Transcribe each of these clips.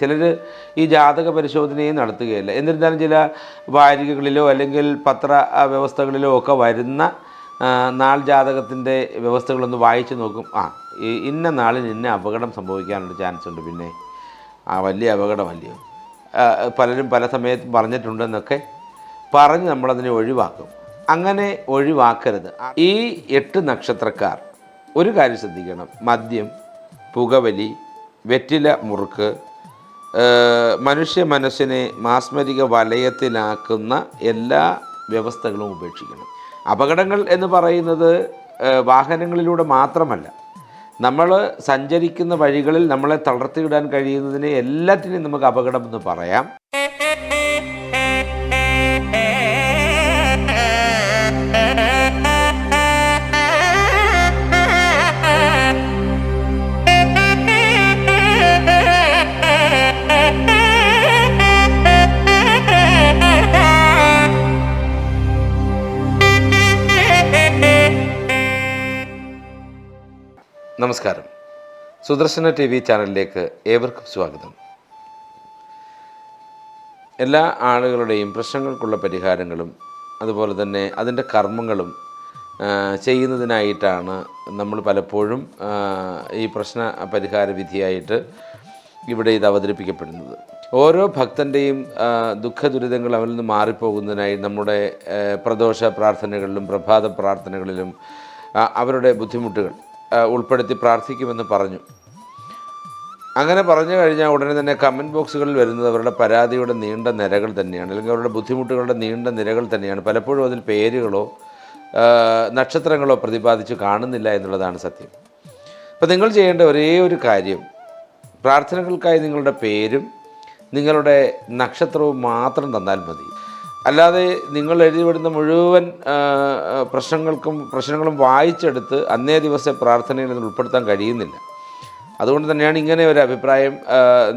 ചിലർ ഈ ജാതക പരിശോധനയും നടത്തുകയില്ല. എന്നിരുന്നാലും ചില വാരികകളിലോ അല്ലെങ്കിൽ പത്ര വ്യവസ്ഥകളിലോ ഒക്കെ വരുന്ന നാൾ ജാതകത്തിന്റെ വ്യവസ്ഥകളൊന്ന് വായിച്ച് നോക്കും. ആ ഇന്ന നാളിൽ ഇന്ന അപകടം സംഭവിക്കാനുള്ള ചാൻസ് ഉണ്ട് പിന്നെ ആ വലിയ അപകടമല്ലയോ പലരും പല സമയത്തും പറഞ്ഞിട്ടുണ്ടെന്നൊക്കെ പറഞ്ഞ് നമ്മളതിനെ ഒഴിവാക്കും. അങ്ങനെ ഒഴിവാക്കരുത്. ഈ എട്ട് നക്ഷത്രക്കാർ ഒരു കാര്യം ശ്രദ്ധിക്കണം. മദ്യം പുകവലി വെറ്റില മുറുക്ക് മനുഷ്യ മനസ്സിനെ മാസ്മരിക വലയത്തിലാക്കുന്ന എല്ലാ വ്യവസ്ഥകളും ഉപേക്ഷിക്കണം. അപകടങ്ങൾ എന്ന് പറയുന്നത് വാഹനങ്ങളിലൂടെ മാത്രമല്ല. നമ്മൾ സഞ്ചരിക്കുന്ന വഴികളിൽ നമ്മളെ തളർത്തിയിടാൻ കഴിയുന്നതിനെ എല്ലാറ്റിനെയും നമുക്ക് അപകടം എന്ന് പറയാം. നമസ്കാരം. സുദർശന ടി വി ചാനലിലേക്ക് ഏവർക്കും സ്വാഗതം. എല്ലാ ആളുകളുടെയും പ്രശ്നങ്ങൾക്കുള്ള പരിഹാരങ്ങളും അതുപോലെ തന്നെ അതിന്റെ കർമ്മങ്ങളും ചെയ്യുന്നതിനായിട്ടാണ് നമ്മൾ പലപ്പോഴും ഈ പ്രശ്ന പരിഹാര വിധിയായിട്ട് ഇവിടെ ഇത് അവതരിപ്പിക്കപ്പെടുന്നത്. ഓരോ ഭക്തന്റെയും ദുഃഖ ദുരിതങ്ങൾ അവരിൽ നിന്ന് മാറിപ്പോകുന്നതിനായി നമ്മുടെ പ്രദോഷ പ്രാർത്ഥനകളിലും പ്രഭാത പ്രാർത്ഥനകളിലും അവരുടെ ബുദ്ധിമുട്ടുകൾ. ഉൾപ്പെടുത്തി പ്രാർത്ഥിക്കുമെന്ന് പറഞ്ഞു. അങ്ങനെ പറഞ്ഞു കഴിഞ്ഞാൽ ഉടനെ തന്നെ കമന്റ് ബോക്സുകളിൽ വരുന്നത് അവരുടെ പരാതിയുടെ നീണ്ട നിരകൾ തന്നെയാണ്. അല്ലെങ്കിൽ അവരുടെ ബുദ്ധിമുട്ടുകളുടെ നീണ്ട നിരകൾ തന്നെയാണ്. പലപ്പോഴും അതിൽ പേരുകളോ നക്ഷത്രങ്ങളോ പ്രതിപാദിച്ച് കാണുന്നില്ല എന്നുള്ളതാണ് സത്യം. അപ്പോൾ നിങ്ങൾ ചെയ്യേണ്ട ഒരേ ഒരു കാര്യം. പ്രാർത്ഥനകൾക്കായി നിങ്ങളുടെ പേരും നിങ്ങളുടെ നക്ഷത്രവും മാത്രം തന്നാൽ മതി. അല്ലാതെ നിങ്ങൾ എഴുതിവിടുന്ന മുഴുവൻ പ്രശ്നങ്ങൾക്കും പ്രശ്നങ്ങളും വായിച്ചെടുത്ത് അന്നേ ദിവസം പ്രാർത്ഥനയിൽ നിന്ന് ഉൾപ്പെടുത്താൻ കഴിയുന്നില്ല. അതുകൊണ്ട് തന്നെയാണ് ഇങ്ങനെ ഒരു അഭിപ്രായം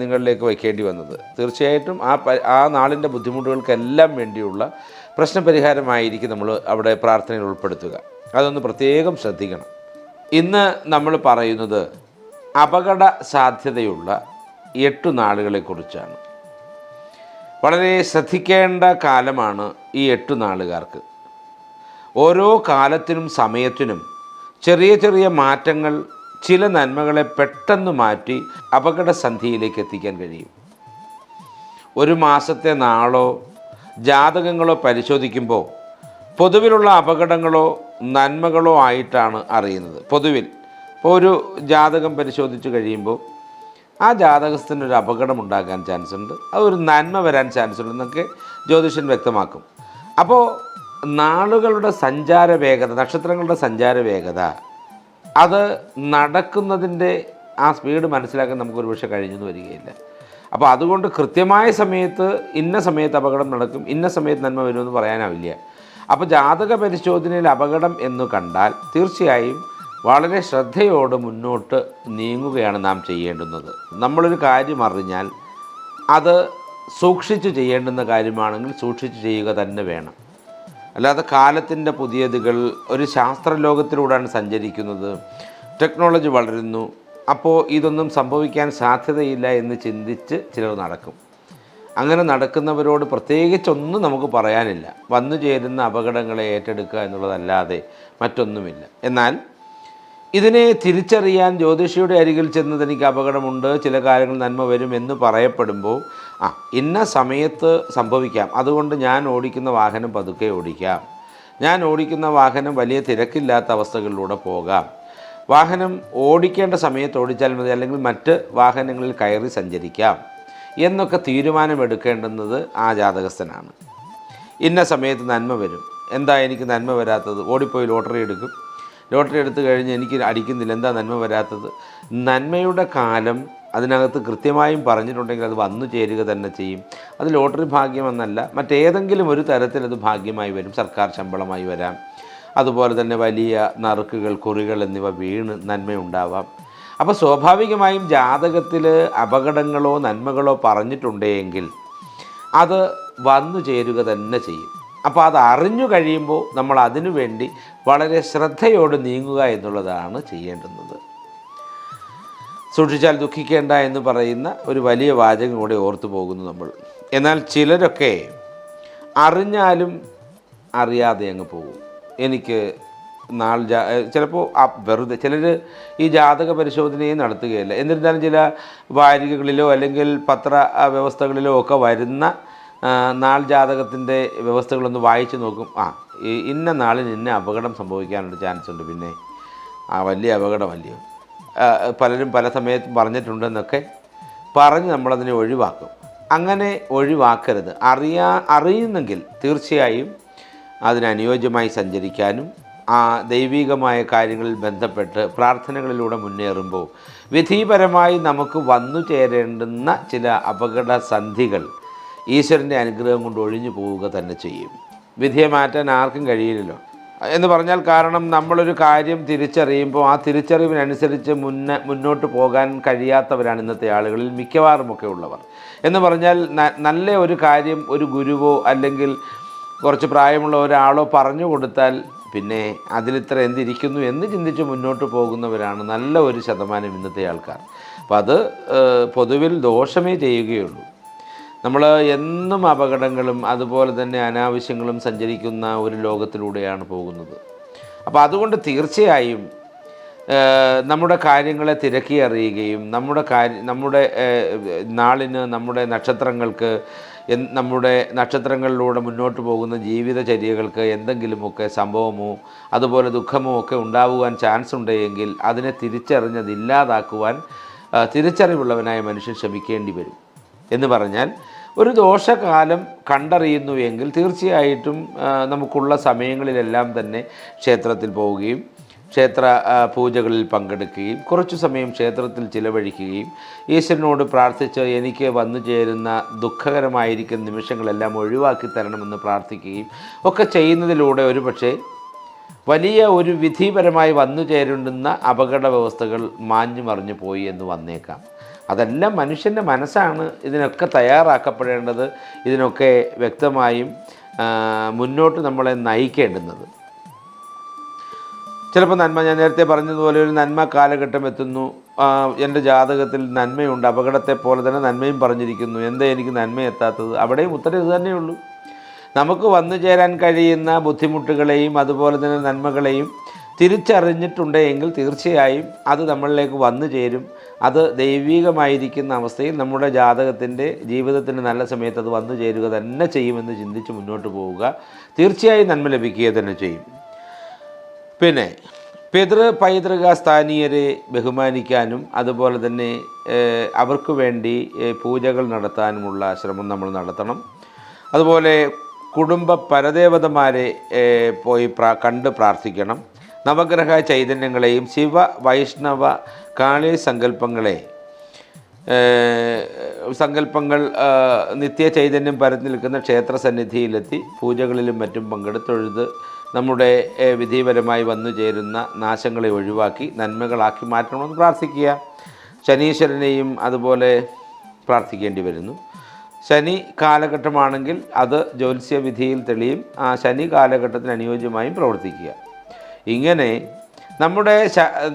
നിങ്ങളിലേക്ക് വയ്ക്കേണ്ടി വന്നത്. തീർച്ചയായിട്ടും ആ ആ നാളിന്റെ ബുദ്ധിമുട്ടുകൾക്കെല്ലാം വേണ്ടിയുള്ള പ്രശ്നപരിഹാരമായിരിക്കും നമ്മൾ അവിടെ പ്രാർത്ഥനയിൽ ഉൾപ്പെടുത്തുക. അതൊന്ന് പ്രത്യേകം ശ്രദ്ധിക്കണം. ഇന്ന് നമ്മൾ പറയുന്നത് അപകട സാധ്യതയുള്ള എട്ടു നാളുകളെക്കുറിച്ചാണ്. വളരെ ശ്രദ്ധിക്കേണ്ട കാലമാണ് ഈ എട്ട് നാളുകാർക്ക്. ഓരോ കാലത്തിനും സമയത്തിനും ചെറിയ ചെറിയ മാറ്റങ്ങൾ ചില നന്മകളെ പെട്ടെന്ന് മാറ്റി അപകടസന്ധിയിലേക്ക് എത്തിക്കാൻ കഴിയും. ഒരു മാസത്തെ നാളോ ജാതകങ്ങളോ പരിശോധിക്കുമ്പോൾ പൊതുവിലുള്ള അപകടങ്ങളോ നന്മകളോ ആയിട്ടാണ് അറിയുന്നത്. പൊതുവിൽ ഇപ്പോൾ ഒരു ജാതകം പരിശോധിച്ച് കഴിയുമ്പോൾ ആ ജാതകസ്ഥന് ഒരു അപകടം ഉണ്ടാകാൻ ചാൻസ് ഉണ്ട്. അതൊരു നന്മ വരാൻ ചാൻസ് ഉണ്ട് എന്നൊക്കെ ജ്യോതിഷൻ വ്യക്തമാക്കും. അപ്പോൾ നാളുകളുടെ സഞ്ചാര വേഗത നക്ഷത്രങ്ങളുടെ സഞ്ചാര വേഗത അത് നടക്കുന്നതിന്റെ ആ സ്പീഡ് മനസ്സിലാക്കാൻ നമുക്കൊരു പക്ഷേ കഴിഞ്ഞെന്ന് വരികയില്ല. അപ്പോൾ അതുകൊണ്ട് കൃത്യമായ സമയത്ത് ഇന്ന സമയത്ത് അപകടം നടക്കും ഇന്ന സമയത്ത് നന്മ വരുമെന്ന് പറയാനാവില്ല. അപ്പോൾ ജാതക പരിശോധനയിൽ അപകടം എന്ന് കണ്ടാൽ തീർച്ചയായും വളരെ ശ്രദ്ധയോട് മുന്നോട്ട് നീങ്ങുകയാണ് നാം ചെയ്യേണ്ടുന്നത്. നമ്മളൊരു കാര്യം അറിഞ്ഞാൽ അത് സൂക്ഷിച്ച് ചെയ്യേണ്ടുന്ന കാര്യമാണെങ്കിൽ സൂക്ഷിച്ച് ചെയ്യുക തന്നെ വേണം. അല്ലാതെ കാലത്തിന്റെ പുതിയതുകൾ ഒരു ശാസ്ത്രലോകത്തിലൂടെയാണ് സഞ്ചരിക്കുന്നത് ടെക്നോളജി വളരുന്നു അപ്പോൾ ഇതൊന്നും സംഭവിക്കാൻ സാധ്യതയില്ല എന്ന് ചിന്തിച്ച് ചിലർ നടക്കും. അങ്ങനെ നടക്കുന്നവരോട് പ്രത്യേകിച്ചൊന്നും നമുക്ക് പറയാനില്ല. വന്നു ചേരുന്ന അപകടങ്ങളെ ഏറ്റെടുക്കുക എന്നുള്ളതല്ലാതെ മറ്റൊന്നുമില്ല. എന്നാൽ ഇതിനെ തിരിച്ചറിയാൻ ജ്യോതിഷിയുടെ അരികിൽ ചെന്ന് തനിക്ക് അപകടമുണ്ട് ചില കാര്യങ്ങൾ നന്മ വരും എന്ന് പറയപ്പെടുമ്പോൾ ആ ഇന്ന സമയത്ത് സംഭവിക്കാം. അതുകൊണ്ട് ഞാൻ ഓടിക്കുന്ന വാഹനം പതുക്കെ ഓടിക്കാം. ഞാൻ ഓടിക്കുന്ന വാഹനം വലിയ തിരക്കില്ലാത്ത അവസ്ഥകളിലൂടെ പോകാം. വാഹനം ഓടിക്കേണ്ട സമയത്ത് ഓടിച്ചാൽ മതി അല്ലെങ്കിൽ മറ്റ് വാഹനങ്ങളിൽ കയറി സഞ്ചരിക്കാം എന്നൊക്കെ തീരുമാനമെടുക്കേണ്ടുന്നത് ആ ജാതകസ്ഥനാണ്. ഇന്ന സമയത്ത് നന്മ വരും. എന്താ എനിക്ക് നന്മ വരാത്തത്? ഓടിപ്പോയി ലോട്ടറി എടുക്കും. ലോട്ടറി എടുത്തു കഴിഞ്ഞ് എനിക്ക് അടിക്കുന്നില്ല. എന്താ നന്മ വരാത്തത്? നന്മയുടെ കാലം അതിനകത്ത് കൃത്യമായും പറഞ്ഞിട്ടുണ്ടെങ്കിൽ അത് വന്നു ചേരുക തന്നെ ചെയ്യും. അത് ലോട്ടറി ഭാഗ്യമെന്നല്ല മറ്റേതെങ്കിലും ഒരു തരത്തിൽ അത് ഭാഗ്യമായി വരും. സർക്കാർ ശമ്പളമായി വരാം. അതുപോലെ തന്നെ വലിയ നറുക്കുകൾ കുറികൾ എന്നിവ വീണ് നന്മയുണ്ടാവാം. അപ്പോൾ സ്വാഭാവികമായും ജാതകത്തിൽ അപകടങ്ങളോ നന്മകളോ പറഞ്ഞിട്ടുണ്ടെങ്കിൽ അത് വന്നു ചേരുക തന്നെ ചെയ്യും. അപ്പോൾ അത് അറിഞ്ഞു കഴിയുമ്പോൾ നമ്മൾ അതിനു വേണ്ടി വളരെ ശ്രദ്ധയോട് നീങ്ങുക എന്നുള്ളതാണ് ചെയ്യേണ്ടുന്നത്. സൂക്ഷിച്ചാൽ ദുഃഖിക്കേണ്ട എന്ന് പറയുന്ന ഒരു വലിയ വാചകം കൂടെ ഓർത്തു പോകുന്നു നമ്മൾ. എന്നാൽ ചിലരൊക്കെ അറിഞ്ഞാലും അറിയാതെ അങ്ങ് പോകും. എനിക്ക് നാൾ ജാ ചിലപ്പോൾ ആ വെറുതെ ചിലർ ഈ ജാതക പരിശോധനയും നടത്തുകയില്ല. എന്നിരുന്നാലും ചില വാരികകളിലോ അല്ലെങ്കിൽ പത്ര വ്യവസ്ഥകളിലോ ഒക്കെ വരുന്ന നാൾ ജാതകത്തിന്റെ വ്യവസ്ഥകളൊന്ന് വായിച്ച് നോക്കും. ആ ഇന്ന നാളിൽ ഇന്ന അപകടം സംഭവിക്കാനുള്ള ചാൻസ് ഉണ്ട്. പിന്നെ ആ വലിയ അപകടമല്ലയോ പലരും പല സമയത്തും പറഞ്ഞിട്ടുണ്ടെന്നൊക്കെ പറഞ്ഞ് നമ്മളതിനെ ഒഴിവാക്കും. അങ്ങനെ ഒഴിവാക്കരുത്. അറിയാ അറിയുന്നെങ്കിൽ തീർച്ചയായും അതിനനുയോജ്യമായി സഞ്ചരിക്കാനും ആ ദൈവികമായ കാര്യങ്ങളിൽ ബന്ധപ്പെട്ട് പ്രാർത്ഥനകളിലൂടെ മുന്നേറുമ്പോൾ വിധിപരമായി നമുക്ക് വന്നു ചേരേണ്ടുന്ന ചില അപകട സന്ധികൾ ഈശ്വരന്റെ അനുഗ്രഹം കൊണ്ട് ഒഴിഞ്ഞു പോവുക തന്നെ ചെയ്യും. വിധിയെ മാറ്റാൻ ആർക്കും കഴിയില്ലല്ലോ. എന്ന് പറഞ്ഞാൽ കാരണം നമ്മളൊരു കാര്യം തിരിച്ചറിയുമ്പോൾ ആ തിരിച്ചറിവിനനുസരിച്ച് മുന്ന മുന്നോട്ട് പോകാൻ കഴിയാത്തവരാണ് ഇന്നത്തെ ആളുകളിൽ മിക്കവാറുമൊക്കെ ഉള്ളവർ. എന്ന് പറഞ്ഞാൽ നല്ല ഒരു കാര്യം ഒരു ഗുരുവോ അല്ലെങ്കിൽ കുറച്ച് പ്രായമുള്ള ഒരാളോ പറഞ്ഞു കൊടുത്താൽ പിന്നെ അതിലിത്ര എന്തിരിക്കുന്നു എന്ന് ചിന്തിച്ച് മുന്നോട്ട് പോകുന്നവരാണ് നല്ല ഒരു ശതമാനം ഇന്നത്തെ ആൾക്കാർ. അപ്പോൾ അത് പൊതുവിൽ ദോഷമേ ചെയ്യുകയുള്ളൂ. നമ്മൾ എന്നും അപകടങ്ങളും അതുപോലെ തന്നെ അനാവശ്യങ്ങളും സഞ്ചരിക്കുന്ന ഒരു ലോകത്തിലൂടെയാണ് പോകുന്നത്. അപ്പോൾ അതുകൊണ്ട് തീർച്ചയായും നമ്മുടെ കാര്യങ്ങളെ തിരക്കി അറിയുകയും നമ്മുടെ കാര്യ നമ്മുടെ നാളിന് നമ്മുടെ നക്ഷത്രങ്ങൾക്ക് നമ്മുടെ നക്ഷത്രങ്ങളിലൂടെ മുന്നോട്ട് പോകുന്ന ജീവിതചര്യകൾക്ക് എന്തെങ്കിലുമൊക്കെ സംഭവമോ അതുപോലെ ദുഃഖമോ ഒക്കെ ഉണ്ടാകുവാൻ ചാൻസ് ഉണ്ടെങ്കിൽ അതിനെ തിരിച്ചറിഞ്ഞത് ഇല്ലാതാക്കുവാൻ ആ, തിരിച്ചറിവുള്ളവനായ മനുഷ്യൻ ശ്രമിക്കേണ്ടി വരും. എന്ന് പറഞ്ഞാൽ ഒരു ദോഷകാലം കണ്ടറിയുന്നു എങ്കിൽ തീർച്ചയായിട്ടും നമുക്കുള്ള സമയങ്ങളിലെല്ലാം തന്നെ ക്ഷേത്രത്തിൽ പോവുകയും ക്ഷേത്ര പൂജകളിൽ പങ്കെടുക്കുകയും കുറച്ചു സമയം ക്ഷേത്രത്തിൽ ചിലവഴിക്കുകയും ഈശ്വരനോട് പ്രാർത്ഥിച്ച് എനിക്ക് വന്നു ചേരുന്ന ദുഃഖകരമായിരിക്കുന്ന നിമിഷങ്ങളെല്ലാം ഒഴിവാക്കി തരണമെന്ന് പ്രാർത്ഥിക്കുകയും ഒക്കെ ചെയ്യുന്നതിലൂടെ ഒരു പക്ഷേ വലിയ ഒരു വിധിപരമായി വന്നു ചേരുന്ന അപകട വ്യവസ്ഥകൾ മാഞ്ഞു മറിഞ്ഞു പോയി എന്ന് വന്നേക്കാം. അതെല്ലാം മനുഷ്യന്റെ മനസ്സാണ് ഇതിനൊക്കെ തയ്യാറാക്കപ്പെടേണ്ടത് ഇതിനൊക്കെ വ്യക്തമായും മുന്നോട്ട് നമ്മളെ നയിക്കേണ്ടുന്നത്. ചിലപ്പോൾ നന്മ ഞാൻ നേരത്തെ പറഞ്ഞതുപോലെ ഒരു നന്മ കാലഘട്ടം എത്തുന്നു. എന്റെ ജാതകത്തിൽ നന്മയുണ്ട് അപകടത്തെ പോലെ തന്നെ നന്മയും പറഞ്ഞിരിക്കുന്നു. എന്താ എനിക്ക് നന്മ എത്താത്തത്? അവിടെയും ഉത്തരം ഇത് തന്നെയുള്ളൂ. നമുക്ക് വന്നു ചേരാൻ കഴിയുന്ന ബുദ്ധിമുട്ടുകളെയും അതുപോലെ തന്നെ നന്മകളെയും തിരിച്ചറിഞ്ഞിട്ടുണ്ടെങ്കിൽ തീർച്ചയായും അത് നമ്മളിലേക്ക് വന്നു ചേരും. അത് ദൈവികമായിരിക്കുന്ന അവസ്ഥയിൽ നമ്മുടെ ജാതകത്തിന്റെ ജീവിതത്തിന്റെ നല്ല സമയത്ത് അത് വന്നു ചേരുക തന്നെ ചെയ്യുമെന്ന് ചിന്തിച്ച് മുന്നോട്ട് പോവുക. തീർച്ചയായും നന്മ ലഭിക്കുക തന്നെ ചെയ്യും. പിന്നെ പിതൃ പൈതൃക സ്ഥാനീയരെ ബഹുമാനിക്കാനും അതുപോലെ തന്നെ അവർക്ക് വേണ്ടി പൂജകൾ നടത്താനുമുള്ള ശ്രമം നമ്മൾ നടത്തണം. അതുപോലെ കുടുംബ പരദേവതമാരെ പോയി പ്രാ കണ്ട് പ്രാർത്ഥിക്കണം. നവഗ്രഹ ചൈതന്യങ്ങളെയും ശിവ വൈഷ്ണവ കാളി സങ്കല്പങ്ങളെ സങ്കല്പങ്ങൾ നിത്യ ചൈതന്യം പരത്തി നിൽക്കുന്ന ക്ഷേത്ര സന്നിധിയിലെത്തി പൂജകളിലും മറ്റും പങ്കെടുത്തൊഴുത് നമ്മുടെ വിധിപരമായി വന്നു ചേരുന്ന നാശങ്ങളെ ഒഴിവാക്കി നന്മകളാക്കി മാറ്റണമെന്ന് പ്രാർത്ഥിക്കുക. ശനീശ്വരനെയും അതുപോലെ പ്രാർത്ഥിക്കേണ്ടി വരുന്നു. ശനി കാലഘട്ടമാണെങ്കിൽ അത് ജ്യോത്സ്യവിധിയിൽ തെളിയും. ആ ശനി കാലഘട്ടത്തിന് അനുയോജ്യമായും പ്രവർത്തിക്കുക. ഇങ്ങനെ നമ്മുടെ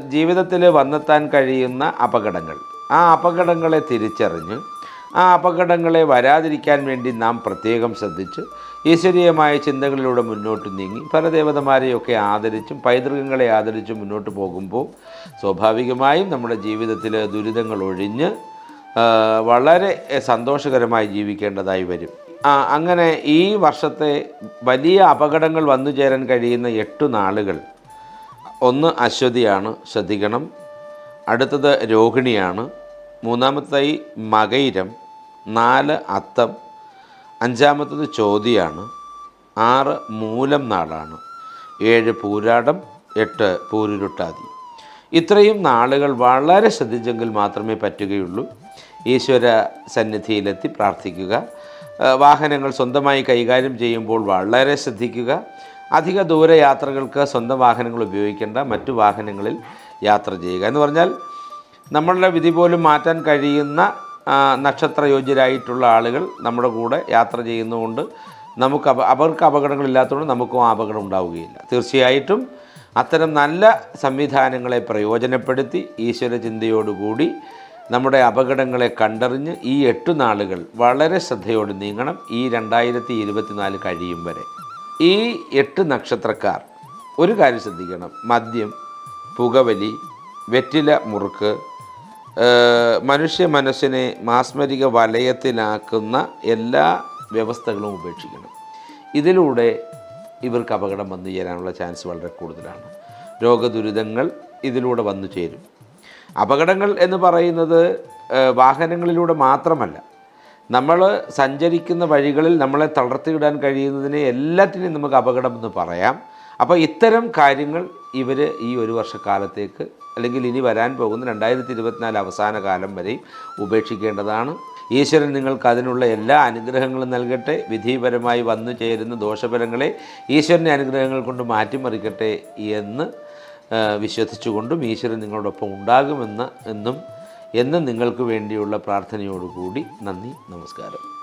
ജീവിതത്തിൽ വന്നെത്താൻ കഴിയുന്ന അപകടങ്ങൾ. ആ അപകടങ്ങളെ തിരിച്ചറിഞ്ഞ് ആ അപകടങ്ങളെ വരാതിരിക്കാൻ വേണ്ടി നാം പ്രത്യേകം ശ്രദ്ധിച്ച് ഈശ്വരീയമായ ചിന്തകളിലൂടെ മുന്നോട്ട് നീങ്ങി പല ദേവതമാരെയൊക്കെ ആദരിച്ചും പൈതൃകങ്ങളെ ആദരിച്ചും മുന്നോട്ട് പോകുമ്പോൾ സ്വാഭാവികമായും നമ്മുടെ ജീവിതത്തിൽ ദുരിതങ്ങൾ ഒഴിഞ്ഞ് വളരെ സന്തോഷകരമായി ജീവിക്കേണ്ടതായി വരും. അങ്ങനെ ഈ വർഷത്തെ വലിയ അപകടങ്ങൾ വന്നു ചേരാൻ കഴിയുന്ന എട്ട് നാളുകൾ ഒന്ന് അശ്വതിയാണ് ശ്രദ്ധിക്കണം. അടുത്തത് രോഹിണിയാണ്. മൂന്നാമത്തായി മകയിരം നാല് അത്തം. അഞ്ചാമത്തത് ചോതിയാണ്. ആറ് മൂലം നാളാണ് ഏഴ് പൂരാടം. എട്ട് പൂരുരുട്ടാതി. ഇത്രയും നാളുകൾ വളരെ ശ്രദ്ധിച്ചെങ്കിൽ മാത്രമേ പറ്റുകയുള്ളൂ. ഈശ്വര സന്നിധിയിലെത്തി പ്രാർത്ഥിക്കുക. വാഹനങ്ങൾ സ്വന്തമായി കൈകാര്യം ചെയ്യുമ്പോൾ വളരെ ശ്രദ്ധിക്കുക. അധിക ദൂര യാത്രകൾക്ക് സ്വന്തം വാഹനങ്ങൾ ഉപയോഗിക്കേണ്ട മറ്റു വാഹനങ്ങളിൽ യാത്ര ചെയ്യുക. എന്ന് പറഞ്ഞാൽ നമ്മളുടെ വിധി പോലും മാറ്റാൻ കഴിയുന്ന നക്ഷത്ര നക്ഷത്രയോഗ്യരായിട്ടുള്ള ആളുകൾ നമ്മുടെ കൂടെ യാത്ര ചെയ്യുന്നതുകൊണ്ട് നമുക്ക് അവർക്ക് അപകടങ്ങളില്ലാത്തതുകൊണ്ട് നമുക്കും ആ അപകടം ഉണ്ടാവുകയില്ല. തീർച്ചയായിട്ടും അത്തരം നല്ല സംവിധാനങ്ങളെ പ്രയോജനപ്പെടുത്തി ഈശ്വര ചിന്തയോടുകൂടി നമ്മുടെ അപകടങ്ങളെ കണ്ടറിഞ്ഞ് ഈ എട്ട് നാളുകൾ വളരെ ശ്രദ്ധയോടെ നീങ്ങണം. ഈ രണ്ടായിരത്തി കഴിയും വരെ. ഈ എട്ട് നക്ഷത്രക്കാർ ഒരു കാര്യം ശ്രദ്ധിക്കണം. മദ്യം പുകവലി വെറ്റില മുറുക്ക് മനുഷ്യ മനസ്സിനെ മാസ്മരിക വലയത്തിലാക്കുന്ന എല്ലാ വ്യവസ്ഥകളും ഉപേക്ഷിക്കണം. ഇതിലൂടെ ഇവർക്ക് അപകടം വന്നു ചേരാനുള്ള ചാൻസ് വളരെ കൂടുതലാണ്. രോഗദുരിതങ്ങൾ ഇതിലൂടെ വന്നു ചേരും. അപകടങ്ങൾ എന്ന് പറയുന്നത് വാഹനങ്ങളിലൂടെ മാത്രമല്ല നമ്മൾ സഞ്ചരിക്കുന്ന വഴികളിൽ നമ്മളെ തളർത്തിവിടാൻ കഴിയുന്നതിനെ എല്ലാറ്റിനെയും നമുക്ക് അപകടം എന്ന് പറയാം. അപ്പോൾ ഇത്തരം കാര്യങ്ങൾ ഇവർ ഈ ഒരു വർഷക്കാലത്തേക്ക് അല്ലെങ്കിൽ ഇനി വരാൻ പോകുന്ന രണ്ടായിരത്തി ഇരുപത്തിനാല് അവസാന കാലം വരെയും ഉപേക്ഷിക്കേണ്ടതാണ്. ഈശ്വരൻ നിങ്ങൾക്ക് അതിനുള്ള എല്ലാ അനുഗ്രഹങ്ങളും നൽകട്ടെ. വിധിപരമായി വന്നു ചേരുന്ന ദോഷഫലങ്ങളെ ഈശ്വരന്റെ അനുഗ്രഹങ്ങൾ കൊണ്ട് മാറ്റിമറിക്കട്ടെ എന്ന് വിശ്വസിച്ചുകൊണ്ടും ഈശ്വരൻ നിങ്ങളോടൊപ്പം ഉണ്ടാകുമെന്ന് എന്നും എന്നും നിങ്ങൾക്ക് വേണ്ടിയുള്ള പ്രാർത്ഥനയോടുകൂടി നന്ദി നമസ്കാരം.